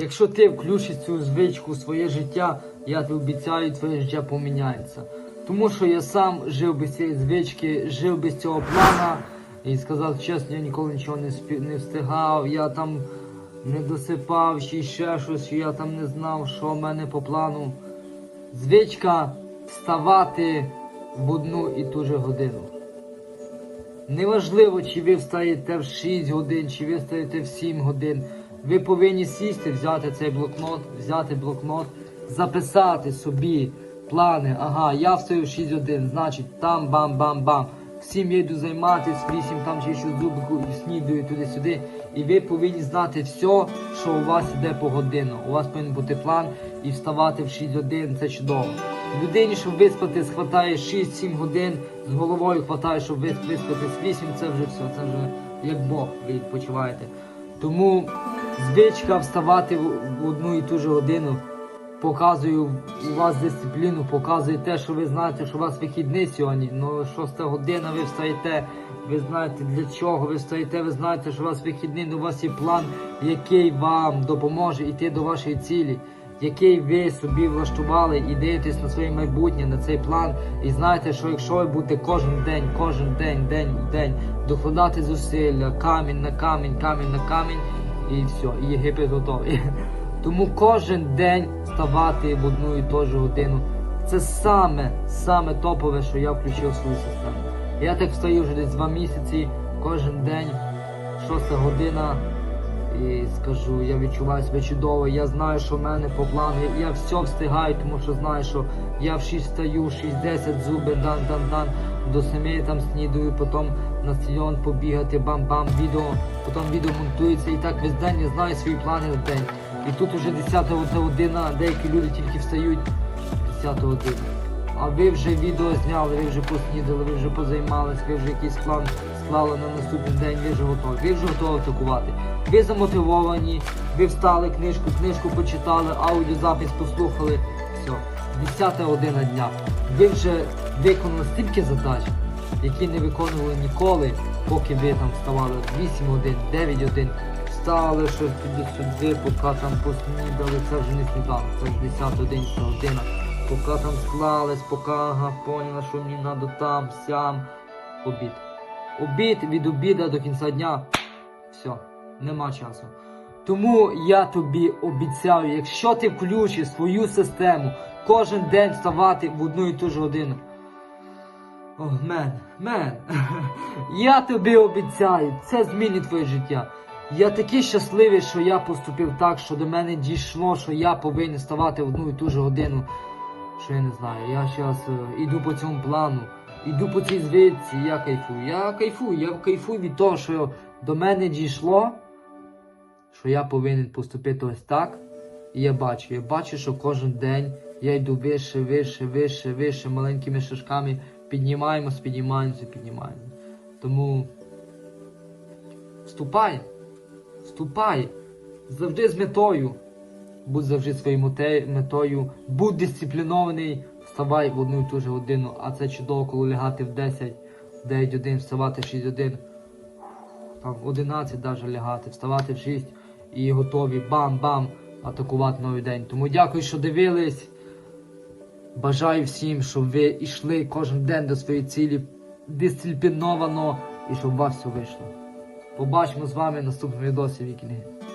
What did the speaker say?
Якщо ти включиш цю звичку в своє життя, я тобі обіцяю, твоє життя поміняється. Тому що я сам жив без цієї звички, жив без цього плана. І сказав чесно, я ніколи нічого не, спі... не встигав, я там не досипав, чи ще щось, я там не знав, що в мене по плану. Звичка вставати в одну і ту же годину. Неважливо, чи ви встаєте в 6 годин, чи ви встаєте в 7 годин. Ви повинні сісти, взяти цей блокнот, взяти блокнот, записати собі плани. Ага, я встаю в 6 годин, значить там бам-бам-бам. В 7 я йду займатися, в 8 там ще щось зубку снідаю туди-сюди. І ви повинні знати все, що у вас іде по годину. У вас повинен бути план і вставати в 6 годин, це чудово. Людині, щоб виспатись, хватає 6-7 годин, з головою хватає, щоб вис- виспатись 8, це вже все, це вже як Бог, ви відпочиваєте. Тому звичка вставати в одну і ту ж годину показує у вас дисципліну, показує те, що ви знаєте, що у вас вихідний сьогодні. Ну, шоста година, ви встаєте, ви знаєте для чого ви встаєте, ви знаєте, що у вас вихідний, ну, у вас є план, який вам допоможе йти до вашої цілі. Який ви собі влаштували і дивитесь на своє майбутнє, на цей план, і знаєте, що якщо ви будете кожен день, кожен день, день в день докладати зусилля, камінь на камінь, камінь на камінь, і все, і Єгипет готовий. Тому кожен день вставати в одну і ту ж годину. Це саме, саме топове, що я включив в свою систему. Я так встаю вже десь два місяці, кожен день, шоста година. І скажу, я відчуваю себе чудово, я знаю, що в мене по плану, я все встигаю, тому що знаю, що я в 6 встаю, 6-10 зуби, дан-дан-дан, до 7 там снідаю, потім на стадіон побігати, бам-бам, відео, потім відео монтується, і так весь день я знаю свої плани на день. І тут уже 10 година, деякі люди тільки встають 10 година. А ви вже відео зняли, ви вже поснідали, ви вже позаймались, ви вже якийсь план склали на наступний день, ви вже готові. Ви вже готові атакувати. Ви замотивовані, ви встали, книжку, книжку почитали, аудіозапис послухали. Все, 10 година дня. Ви вже виконали стільки задач, які не виконували ніколи, поки ви там вставали 8 годин, 9 годин. Встали щось туди-сюди, поки там поснідали, це вже не сніданок, це ж 10 11 година. Поки там склались, поки ага, поняла, що мені треба там, сям. Обід. Обід від обіда до кінця дня. Все, нема часу. Тому я тобі обіцяю, якщо ти включиш свою систему кожен день вставати в одну і ту ж годину. О, мен, мен. Я тобі обіцяю, це змінить твоє життя. Я такий щасливий, що я поступив так, що до мене дійшло, що я повинен вставати в одну і ту ж годину. Що я не знаю, я зараз іду по цьому плану, іду по цій звідці, я кайфую. Я кайфую, я кайфую від того, що до мене дійшло, що я повинен поступити ось так. І я бачу, я бачу, що кожен день я йду вище, вище, вище, вище, маленькими шажками, піднімаємось, піднімаємося, піднімаємося. Тому вступай, вступай, завжди з метою. Будь завжди своєю метою, будь дисциплінований, вставай в одну і ту ж годину, а це чудово, коли лягати в 10, в 9 годин, вставати в 6 годин, там в 11 навіть лягати, вставати в 6 і готові бам-бам атакувати новий день. Тому дякую, що дивились. Бажаю всім, щоб ви йшли кожен день до своєї цілі дисципліновано і щоб у вас все вийшло. Побачимо з вами в наступному відосі Вікінги.